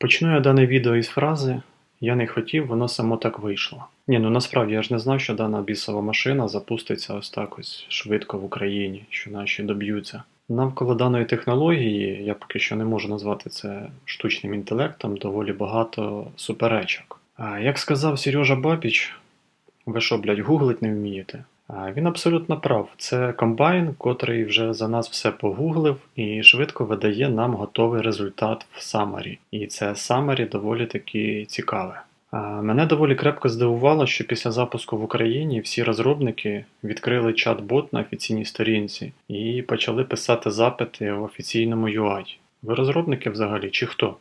Почну я дане відео із фрази Я не хотів, воно само так вийшло. Ні, ну насправді я ж не знав, що дана бісова машина запуститься ось так ось швидко в Україні, що наші доб'ються. Навколо даної технології, я поки що не можу назвати це штучним інтелектом, доволі багато суперечок. А як сказав Сережа Бабіч, ви що, блядь, гуглить не вмієте? Він абсолютно прав. Це комбайн, котрий вже за нас все погуглив і швидко видає нам готовий результат в Summary. І це Summary доволі таки цікаве. Мене доволі крепко здивувало, що після запуску в Україні всі розробники відкрили чат-бот на офіційній сторінці і почали писати запити в офіційному UI. Ви розробники взагалі чи хто?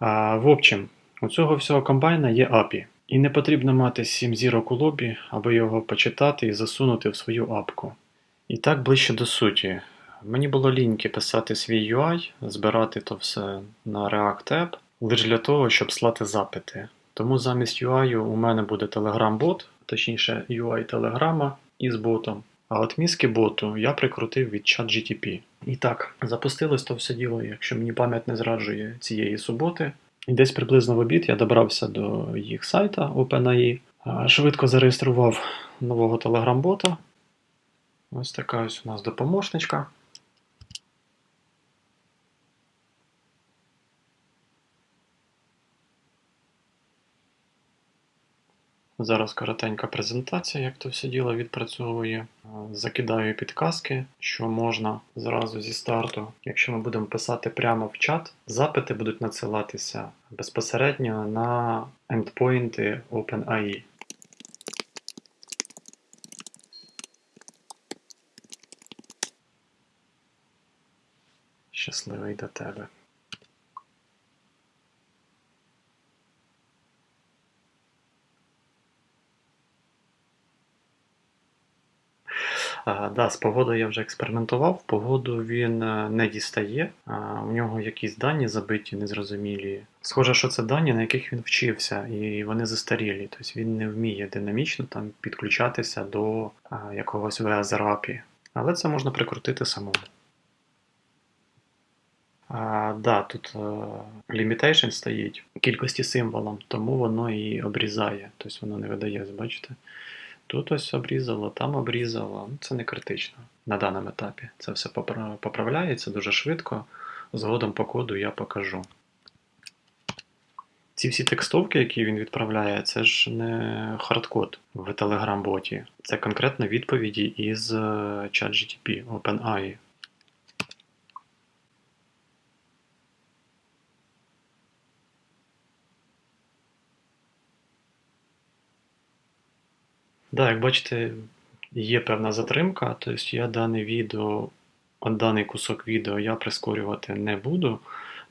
А, в общем, у цього всього комбайна є API. І не потрібно мати 7 зірок у лобі, аби його почитати і засунути в свою апку. І так ближче до суті. Мені було ліньки писати свій UI, збирати то все на React App, лише для того, щоб слати запити. Тому замість UI у мене буде Telegram-бот, точніше UI Телеграма із ботом. А от мізки боту я прикрутив від ChatGTP. І так, запустилось то все діло, якщо мені пам'ять не зраджує цієї суботи. І десь приблизно в обід я добрався до їх сайта OpenAI, швидко зареєстрував нового телеграм-бота. Ось така ось у нас допоможничка. Зараз коротенька презентація, як то все діло відпрацьовує. Закидаю підказки, що можна зразу зі старту. Якщо ми будемо писати прямо в чат, запити будуть надсилатися безпосередньо на ендпойнти OpenAI. Щасливий до тебе. Да, з погодою я вже експериментував. Погоду він е, не дістає. У нього якісь дані забиті, незрозумілі. Схоже, що це дані, на яких він вчився, і вони застарілі. Тобто він не вміє динамічно там підключатися до якогось VSRAP. Але це можна прикрутити самому. А, да, тут limitation стоїть кількості символом, тому воно і обрізає. Тобто воно не видає, бачите? Тут ось обрізало, там обрізало. Ну, Це не критично на даному етапі. Це все поправляється дуже швидко. Згодом по коду я покажу. Ці всі текстовки, які він відправляє, це ж не хардкод в Telegram-боті. Це конкретно відповіді із е, ChatGTP, OpenAI. Да, як бачите, є певна затримка, тобто я дане відео, даний кусок відео я прискорювати не буду,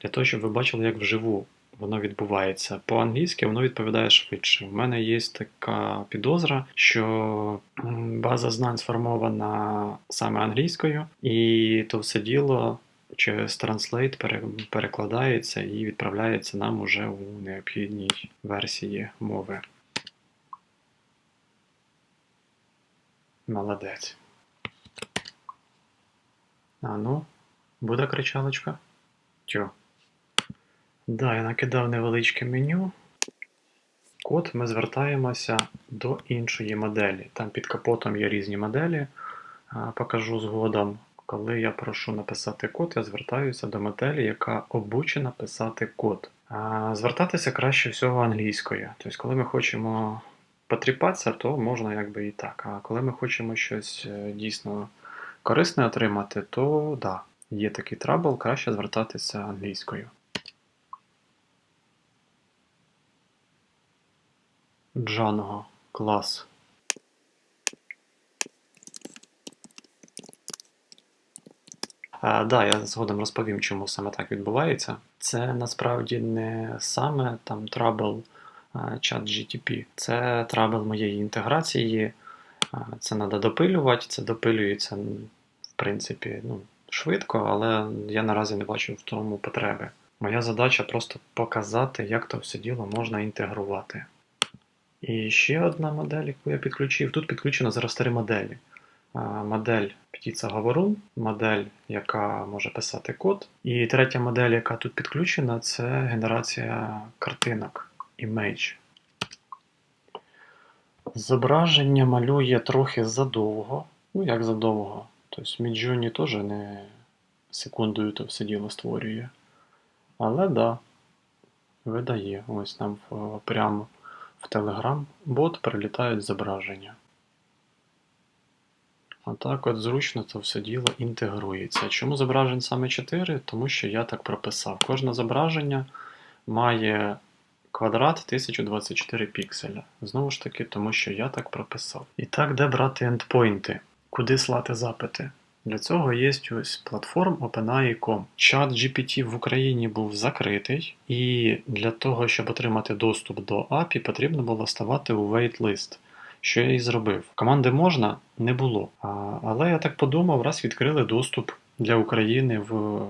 для того, щоб ви бачили, як вживу воно відбувається. По-англійськи воно відповідає швидше. У мене є така підозра, що база знань сформована саме англійською, і то все діло через Translate перекладається і відправляється нам уже у необхідній версії мови. Молодець. А ну, буде кричалочка? Тьо. Да, я накидав невеличке меню. Код ми звертаємося до іншої моделі. Там під капотом є різні моделі. Покажу згодом. Коли я прошу написати код, я звертаюся до моделі, яка обучена писати код. Звертатися краще всього англійською. Тобто, коли ми хочемо потріпатися, то можна якби і так. А коли ми хочемо щось е, дійсно корисне отримати, то да, є такий трабл, краще звертатися англійською. Django клас. А, да, я згодом розповім, чому саме так відбувається. Це насправді не саме там трабл чат GTP. Це трабл моєї інтеграції. Це треба допилювати, це допилюється, в принципі, ну, швидко, але я наразі не бачу в тому потреби. Моя задача просто показати, як то все діло можна інтегрувати. І ще одна модель, яку я підключив. Тут підключено зараз три моделі. модель птиця Говорун, модель, яка може писати код. І третя модель, яка тут підключена, це генерація картинок Image. Зображення малює трохи задовго. Ну, як задовго. Тобто Midjourney теж не секундою то все діло створює. Але да, видає. Ось нам прямо в Telegram бот прилітають зображення. Отак от зручно це все діло інтегрується. Чому зображень саме 4? Тому що я так прописав. Кожне зображення має квадрат 1024 пікселя. Знову ж таки, тому що я так прописав. І так, де брати ендпойнти? Куди слати запити? Для цього є ось платформ OpenAI.com. Чат GPT в Україні був закритий, і для того, щоб отримати доступ до API, потрібно було ставати у waitlist. Що я і зробив. Команди можна не було. Але я так подумав, раз відкрили доступ для України в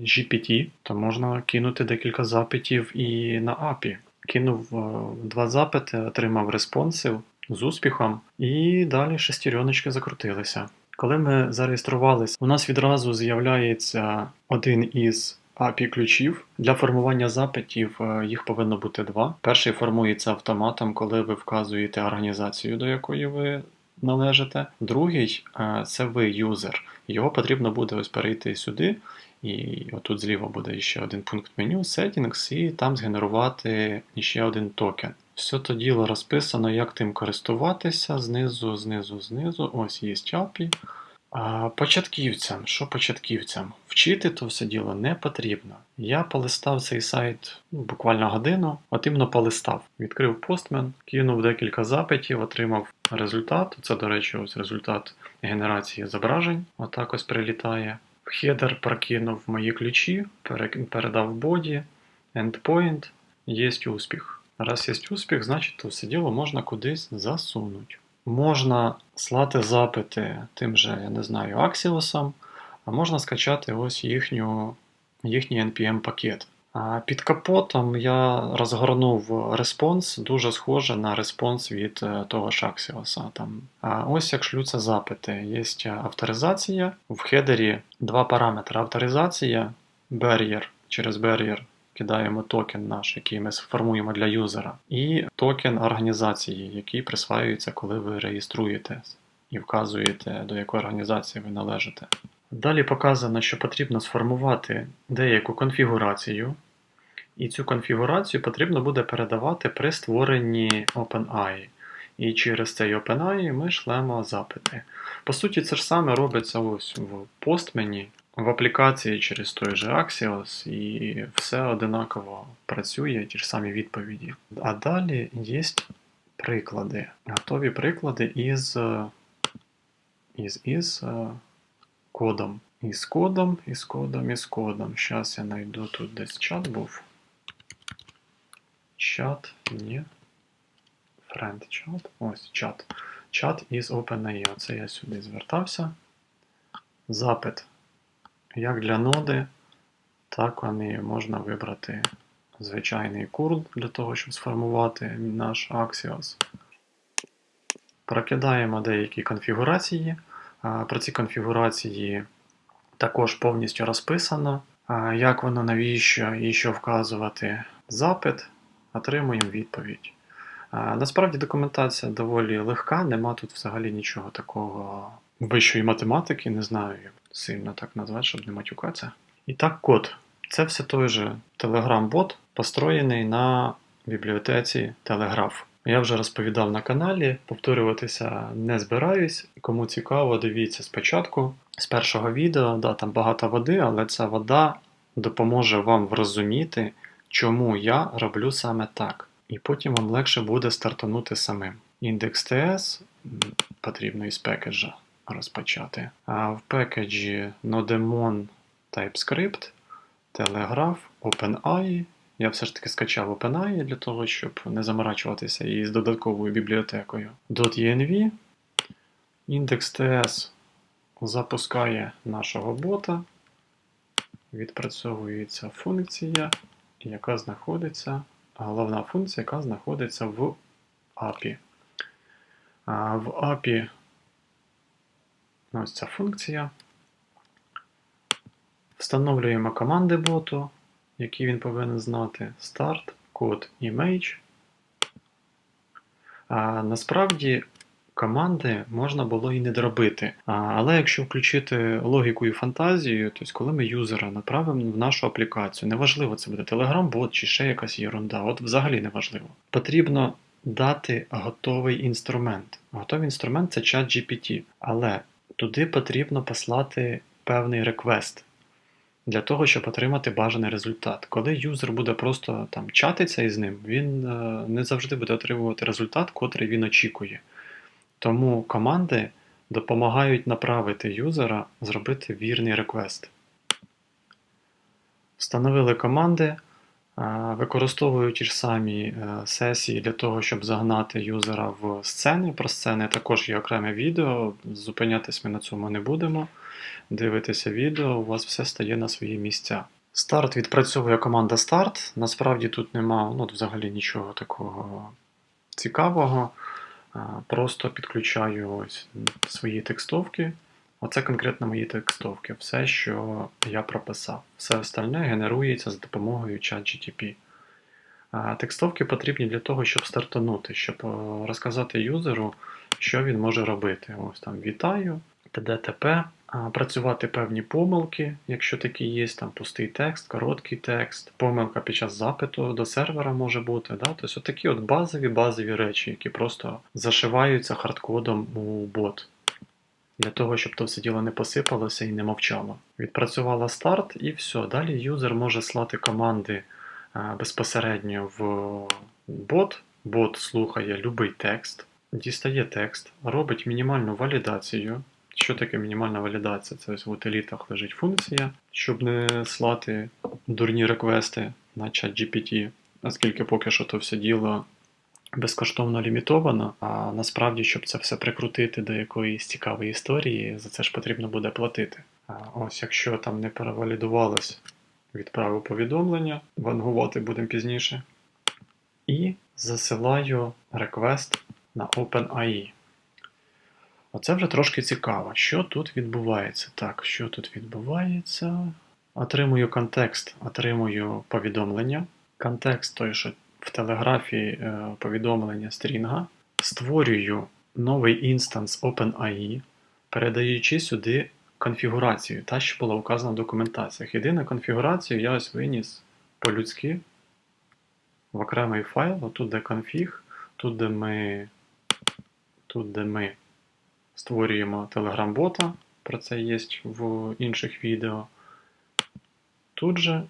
GPT, то можна кинути декілька запитів і на API. Кинув е, два запити, отримав респонсив з успіхом, і далі шестереночки закрутилися. Коли ми зареєструвалися, у нас відразу з'являється один із API ключів. Для формування запитів е, їх повинно бути два. Перший формується автоматом, коли ви вказуєте організацію, до якої ви належите. Другий е, це ви юзер. Його потрібно буде ось перейти сюди. І отут зліва буде ще один пункт меню Settings, і там згенерувати ще один токен. Все то діло розписано, як тим користуватися. Знизу, знизу, знизу. Ось є API. Початківцям, що початківцям? Вчити то все діло не потрібно. Я полистав цей сайт ну, буквально годину, от іменно полистав. Відкрив постмен, кинув декілька запитів, отримав результат. Це, до речі, ось результат генерації зображень. Отак ось прилітає. В хедер прокинув мої ключі, передав боді, endpoint, є успіх. Раз є успіх, значить то все діло можна кудись засунути. Можна слати запити тим же, я не знаю, Axios, а можна скачати ось їхню, їхній NPM-пакет. Під капотом я розгорнув респонс, дуже схоже на респонс від е, того ж Axios. Там. А ось як шлються запити. Є авторизація. В хедері два параметри: авторизація, barrier через barrier кидаємо токен наш, який ми сформуємо для юзера, і токен організації, який присваюється, коли ви реєструєтесь і вказуєте, до якої організації ви належите. Далі показано, що потрібно сформувати деяку конфігурацію, і цю конфігурацію потрібно буде передавати при створенні OpenAI. І через цей OpenAI ми шлемо запити. По суті, це ж саме робиться ось в постмені, в аплікації через той же Axios, і все одинаково працює, ті ж самі відповіді. А далі є приклади. Готові приклади із із, із кодом. Із кодом, із кодом, із кодом. Зараз я знайду тут десь чат був. Чат, ні. Friend чат. Ось чат. Чат із OpenAI. Оце я сюди звертався. Запит як для ноди, так і можна вибрати звичайний курл для того, щоб сформувати наш Axios. Прокидаємо деякі конфігурації. Про ці конфігурації також повністю розписано. Як воно, навіщо і що вказувати запит, отримуємо відповідь. Насправді документація доволі легка, нема тут взагалі нічого такого вищої математики, не знаю, сильно так назвати, щоб не матюкатися. І так, код. Це все той же Telegram-бот, построєний на бібліотеці Telegraph. Я вже розповідав на каналі, повторюватися не збираюсь. Кому цікаво, дивіться спочатку. З першого відео, да, там багато води, але ця вода допоможе вам зрозуміти, чому я роблю саме так. І потім вам легше буде стартанути самим. Індекс TS потрібно із пекеджа розпочати. А в пекеджі Nodemon TypeScript, Telegraph, OpenAI. Я все ж таки скачав OpenAI для того, щоб не заморачуватися із додатковою бібліотекою. .env. Index.ts запускає нашого бота. Відпрацьовується функція, яка знаходиться, головна функція, яка знаходиться в API. В API Ось ця функція. Встановлюємо команди боту, які він повинен знати: start, код, image. А насправді команди можна було і не доробити. А, але якщо включити логіку і фантазію, тобто коли ми юзера направимо в нашу аплікацію, неважливо, це буде Telegram-бот чи ще якась ерунда, от взагалі неважливо. Потрібно дати готовий інструмент. Готовий інструмент це чат GPT, але туди потрібно послати певний реквест для того, щоб отримати бажаний результат. Коли юзер буде просто там чатиться із ним, він е, не завжди буде отримувати результат, котрий він очікує. Тому команди допомагають направити юзера зробити вірний реквест. Встановили команди, використовую ті ж самі е, сесії для того, щоб загнати юзера в сцени. Про сцени також є окреме відео. Зупинятись ми на цьому не будемо. Дивитеся відео, у вас все стає на свої місця. Старт відпрацьовує команда старт. Насправді тут нема ну, взагалі нічого такого цікавого. Просто підключаю ось свої текстовки. Оце конкретно мої текстовки. Все, що я прописав. Все остальне генерується за допомогою ChatGTP. Текстовки потрібні для того, щоб стартанути, щоб е, розказати юзеру, що він може робити. Ось там вітаю, ТДТП, працювати певні помилки, якщо такі є, там пустий текст, короткий текст, помилка під час запиту до сервера може бути. Да? Тобто такі от базові базові речі, які просто зашиваються хардкодом у бот. Для того, щоб то все діло не посипалося і не мовчало. Відпрацювала старт, і все. Далі юзер може слати команди безпосередньо в бот. Бот слухає будь-який текст, дістає текст, робить мінімальну валідацію. Що таке мінімальна валідація? Це ось в утилітах лежить функція, щоб не слати дурні реквести на чат GPT, оскільки поки що то все діло безкоштовно лімітовано, а насправді, щоб це все прикрутити до якоїсь цікавої історії, за це ж потрібно буде платити. А ось якщо там не перевалідувалось, відправив повідомлення, вангувати будемо пізніше. І засилаю реквест на OpenAI. Оце вже трошки цікаво. Що тут відбувається? Так, що тут відбувається? Отримую контекст, отримую повідомлення. Контекст той, що в телеграфі е, повідомлення стрінга. Створюю новий інстанс OpenAI, передаючи сюди конфігурацію, та, що була указана в документаціях. Єдину конфігурацію я ось виніс по-людськи в окремий файл, тут де конфіг, тут де ми. Тут, де ми створюємо Telegram-бота, про це є в інших відео. Тут же,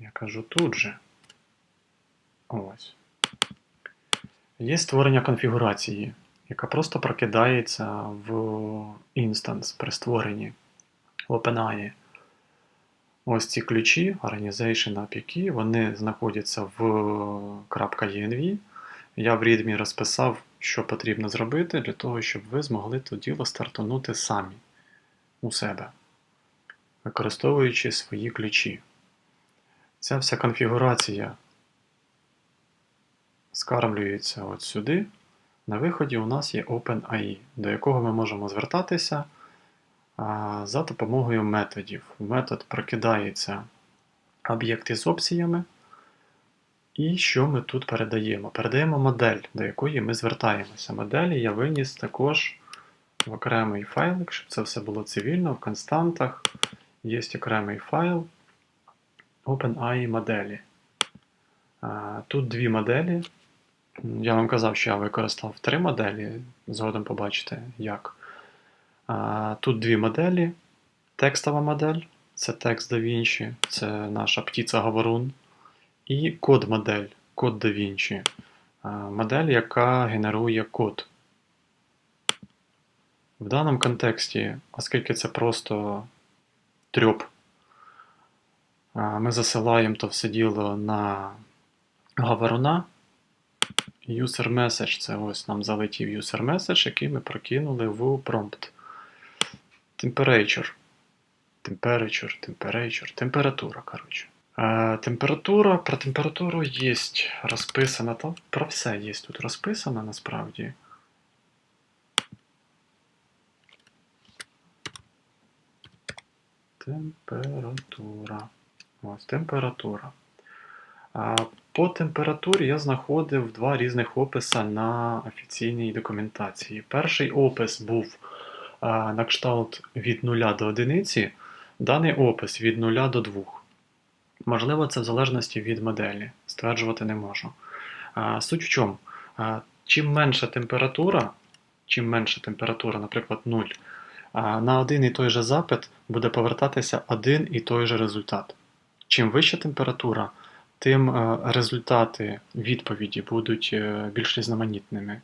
я кажу тут же, ось, є створення конфігурації, яка просто прокидається в інстанс при створенні в OpenAI. Ось ці ключі Organization API, вони знаходяться в .env. Я в readme розписав, що потрібно зробити для того, щоб ви змогли то діло стартанути самі у себе, використовуючи свої ключі. Ця вся конфігурація скармлюється от сюди. На виході у нас є OpenAI, до якого ми можемо звертатися а, за допомогою методів. Метод прокидається об'єкт із опціями. І що ми тут передаємо? Передаємо модель, до якої ми звертаємося. Моделі я виніс також в окремий файлик, щоб це все було цивільно, в константах. Є окремий файл OpenAI моделі. Тут дві моделі. Я вам казав, що я використав три моделі, згодом побачите як. Тут дві моделі. Текстова модель це текст DaVinci, це наша птиця Говорун. І код-модель, код DaVinci. Модель, яка генерує код. В даному контексті, оскільки це просто трьоп, ми засилаємо то все діло на говоруна. User message це ось нам залетів user message, який ми прокинули в prompt. Temperature. Temperature, temperature, температура, коротше. Е, температура, про температуру є розписана. Там про все є тут розписано насправді. Температура. Ось температура. По температурі я знаходив два різних описи на офіційній документації. Перший опис був на кшталт від 0 до 1, даний опис від 0 до 2. Можливо, це в залежності від моделі. Стверджувати не можу. Суть в чому? Чим менша температура, чим менша температура, наприклад, 0, на один і той же запит буде повертатися один і той же результат. Чим вища температура, тим е, результати відповіді будуть е, більш різноманітними.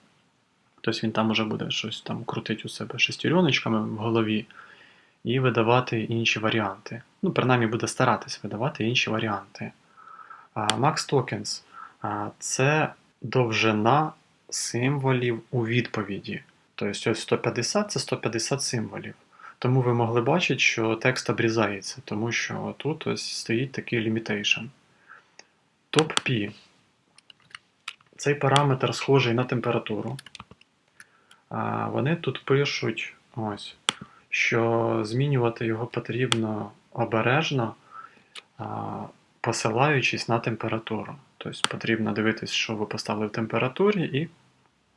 Тобто він там уже буде щось там крутити у себе шестереночками в голові і видавати інші варіанти. Ну, принаймні буде старатись видавати інші варіанти. Max Tokens це довжина символів у відповіді. Тобто ось 150 це 150 символів. Тому ви могли бачити, що текст обрізається, тому що тут ось стоїть такий limitation. Топ-P. Цей параметр схожий на температуру. А Вони тут пишуть, ось, що змінювати його потрібно обережно, а, посилаючись на температуру. Тобто потрібно дивитися, що ви поставили в температурі, і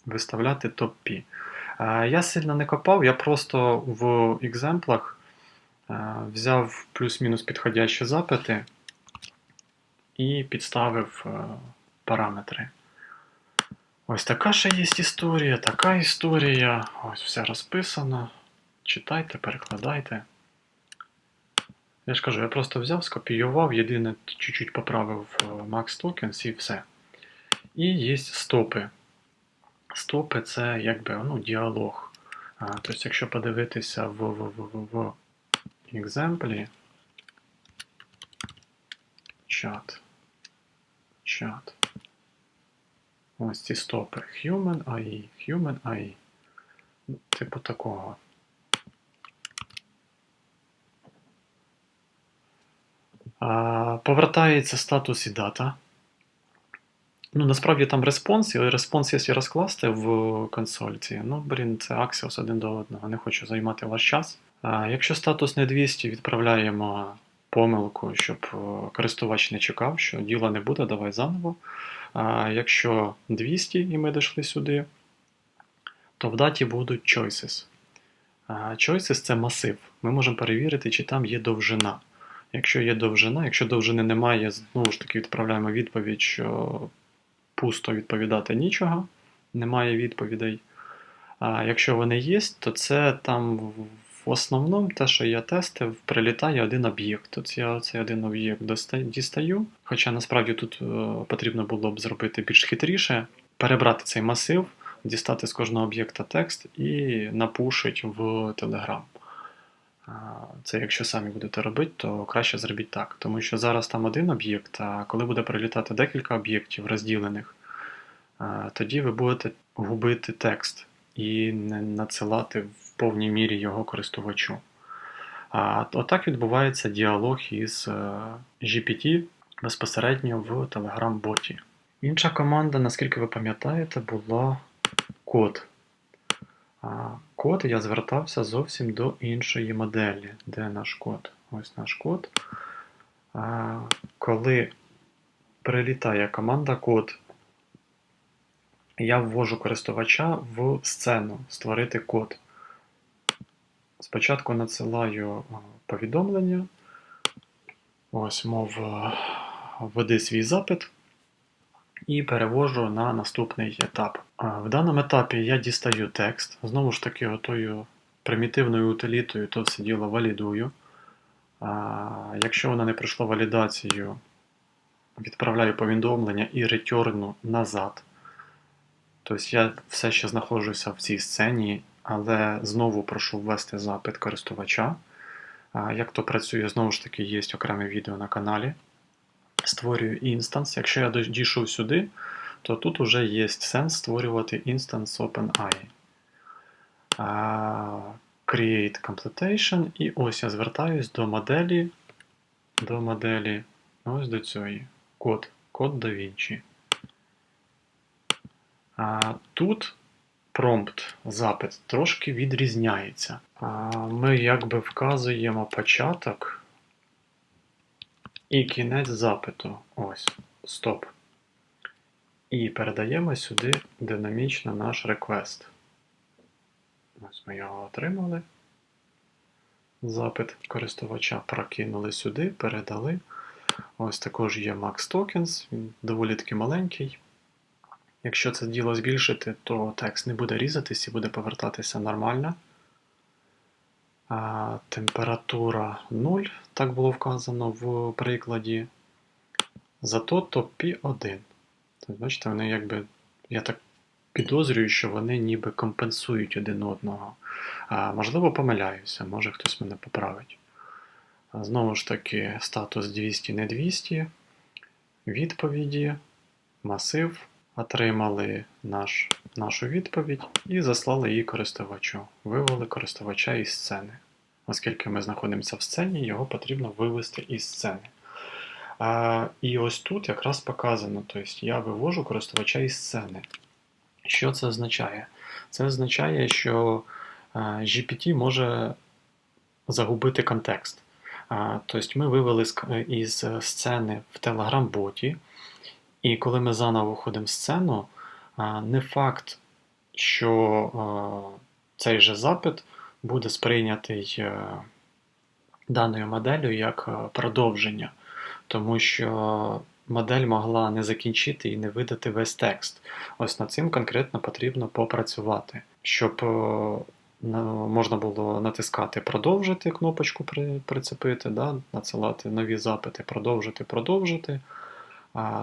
виставляти топ-P. А, Я сильно не копав, я просто в екземплах а, взяв плюс-мінус підходящі запити і підставив е, параметри. Ось така ще є історія, така історія. Ось все розписано. Читайте, перекладайте. Я ж кажу, я просто взяв, скопіював, єдине чуть-чуть поправив е, Max Tokens і все. І є стопи. Стопи це якби ну, діалог. Тобто, якщо подивитися в, в, в, в, в екземплі, чат. Чат. Ось ці стопи. Human AI, Human AI. Типу такого. А, Повертається статус і дата. Ну, насправді там респонс, і респонс, якщо розкласти в консольці, ну, блін, це Axios один до одного, не хочу займати ваш час. А, Якщо статус не 200, відправляємо помилку, щоб е, користувач не чекав, що діла не буде, давай заново. А Якщо 200 і ми дійшли сюди, то в даті будуть choices. Choices це масив. Ми можемо перевірити, чи там є довжина. Якщо є довжина, якщо довжини немає, знову ж таки відправляємо відповідь, що пусто відповідати нічого, немає відповідей. А якщо вони є, то це там в основному те, що я тестив, прилітає один об'єкт. Тут я цей один об'єкт дістаю. Хоча насправді тут е, потрібно було б зробити більш хитріше, перебрати цей масив, дістати з кожного об'єкта текст і напушить в Telegram. Це якщо самі будете робити, то краще зробіть так. Тому що зараз там один об'єкт, а коли буде прилітати декілька об'єктів розділених, тоді ви будете губити текст і не надсилати в повній мірі його користувачу. А Отак відбувається діалог із е, GPT безпосередньо в Telegram-боті. Інша команда, наскільки ви пам'ятаєте, була код. Код я звертався зовсім до іншої моделі. Де наш код? Ось наш код. Коли прилітає команда код, я ввожу користувача в сцену створити код. Спочатку надсилаю повідомлення. Ось, мов, введи свій запит і перевожу на наступний етап. В даному етапі я дістаю текст. Знову ж таки, отою примітивною утилітою то все діло валідую. Якщо вона не пройшла валідацію, відправляю повідомлення і ретерну назад. Тобто я все ще знаходжуся в цій сцені, але знову прошу ввести запит користувача. Як то працює, знову ж таки, є окреме відео на каналі. Створюю інстанс. Якщо я дійшов сюди, то тут вже є сенс створювати інстанс OpenAI. Create Completion. І ось я звертаюсь до моделі, до моделі, ось до цієї. Код, код DaVinci. Тут промпт, запит трошки відрізняється. Ми якби вказуємо початок і кінець запиту. Ось, стоп. І передаємо сюди динамічно наш реквест. Ось ми його отримали. Запит користувача прокинули сюди, передали. Ось також є Max Tokens, він доволі таки маленький. Якщо це діло збільшити, то текст не буде різатись і буде повертатися нормально. А, температура 0, так було вказано в прикладі. Зато то P1. Тобто, бачите, вони якби. Я так підозрюю, що вони ніби компенсують один одного. А, можливо, помиляюся, може хтось мене поправить. А, Знову ж таки, статус 200 не 200. Відповіді, масив. Отримали наш, нашу відповідь і заслали її користувачу. Вивели користувача із сцени. Оскільки ми знаходимося в сцені, його потрібно вивести із сцени. А, і ось тут якраз показано, тобто я вивожу користувача із сцени. Що це означає? Це означає, що GPT може загубити контекст. Тобто ми вивели із сцени в Telegram-боті, і коли ми заново виходимо в сцену, не факт, що цей же запит буде сприйнятий е, даною моделлю як е, продовження, тому що модель могла не закінчити і не видати весь текст. Ось над цим конкретно потрібно попрацювати, щоб е, можна було натискати продовжити кнопочку при- прицепити, да, надсилати нові запити, продовжити, продовжити,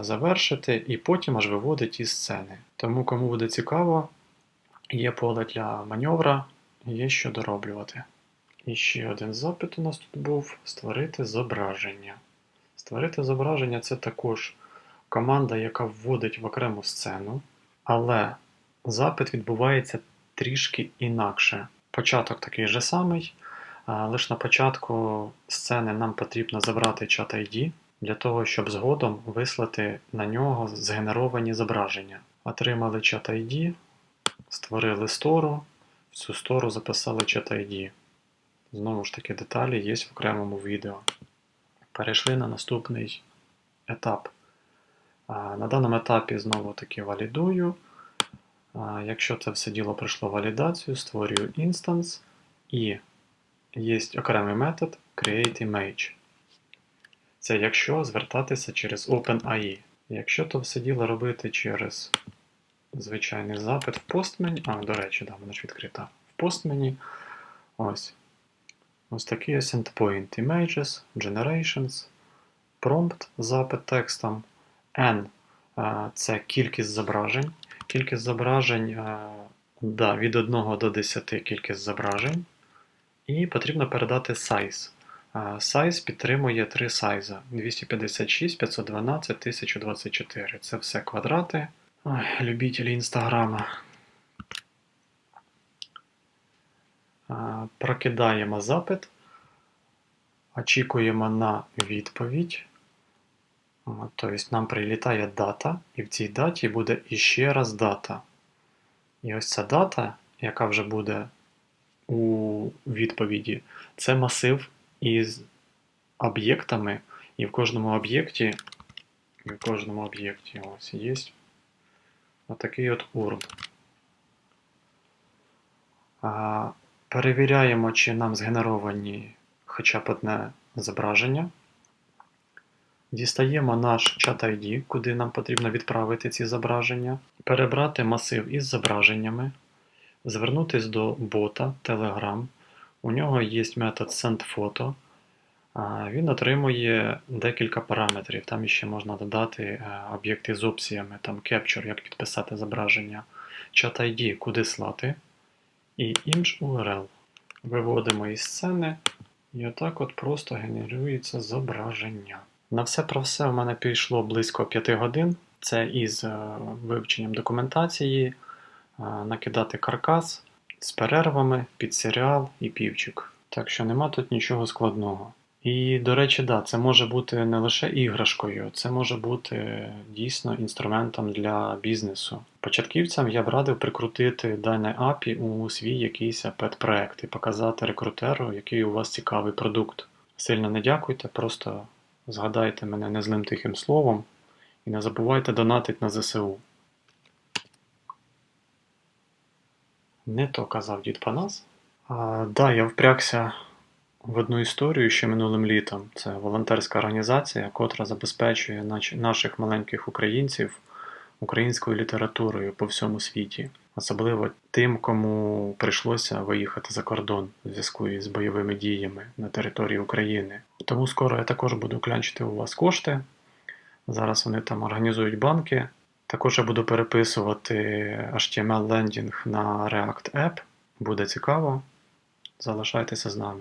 завершити і потім аж виводить із сцени. Тому, кому буде цікаво, є поле для маневра, є що дороблювати. І ще один запит у нас тут був: створити зображення. Створити зображення це також команда, яка вводить в окрему сцену, але запит відбувається трішки інакше. Початок такий же самий, лише на початку сцени нам потрібно забрати чат ID для того, щоб згодом вислати на нього згенеровані зображення. Отримали чат ID, створили стору, в цю стору записали чат ID. Знову ж таки, деталі є в окремому відео. Перейшли на наступний етап. На даному етапі знову таки валідую. Якщо це все діло пройшло валідацію, створюю інстанс і є окремий метод createImage. Це якщо звертатися через OpenAI. Якщо то все діло робити через звичайний запит в постмені, а, до речі, да, вона ж відкрита. В постмені ось. Ось такий ось endpoint images, generations, prompt запит текстом, n це кількість зображень. Кількість зображень да, від 1 до 10 кількість зображень. І потрібно передати size. Size підтримує три сайза: 256, 512, 1024. Це все квадрати. Ой, любителі інстаграма. Прокидаємо запит, очікуємо на відповідь. Тобто нам прилітає дата, і в цій даті буде іще раз дата. І ось ця дата, яка вже буде у відповіді, це масив із об'єктами, і в кожному об'єкті, в кожному об'єкті ось є отакий от URL. Перевіряємо, чи нам згенеровані хоча б одне зображення. Дістаємо наш чат ID, куди нам потрібно відправити ці зображення, перебрати масив із зображеннями, звернутися до бота Telegram. У нього є метод sendPhoto. Він отримує декілька параметрів. Там ще можна додати е, об'єкти з опціями, там Capture, як підписати зображення, чат ID, куди слати, і image URL. Виводимо із сцени, і отак от просто генерується зображення. На все про все у мене пішло близько 5 годин. Це із е, вивченням документації, е, накидати каркас з перервами під серіал і півчик. Так що нема тут нічого складного. І, до речі, да, це може бути не лише іграшкою, це може бути дійсно інструментом для бізнесу. Початківцям я б радив прикрутити дане API у свій якийсь пет-проект і показати рекрутеру, який у вас цікавий продукт. Сильно не дякуйте, просто згадайте мене незлим тихим словом і не забувайте донатити на ЗСУ. Не то казав дід Панас. А, да, я впрягся в одну історію ще минулим літом. Це волонтерська організація, котра забезпечує наших маленьких українців українською літературою по всьому світі, особливо тим, кому прийшлося виїхати за кордон у зв'язку із бойовими діями на території України. Тому скоро я також буду клянчити у вас кошти. Зараз вони там організують банки. Також я буду переписувати HTML лендінг на React App. Буде цікаво. Залишайтеся з нами.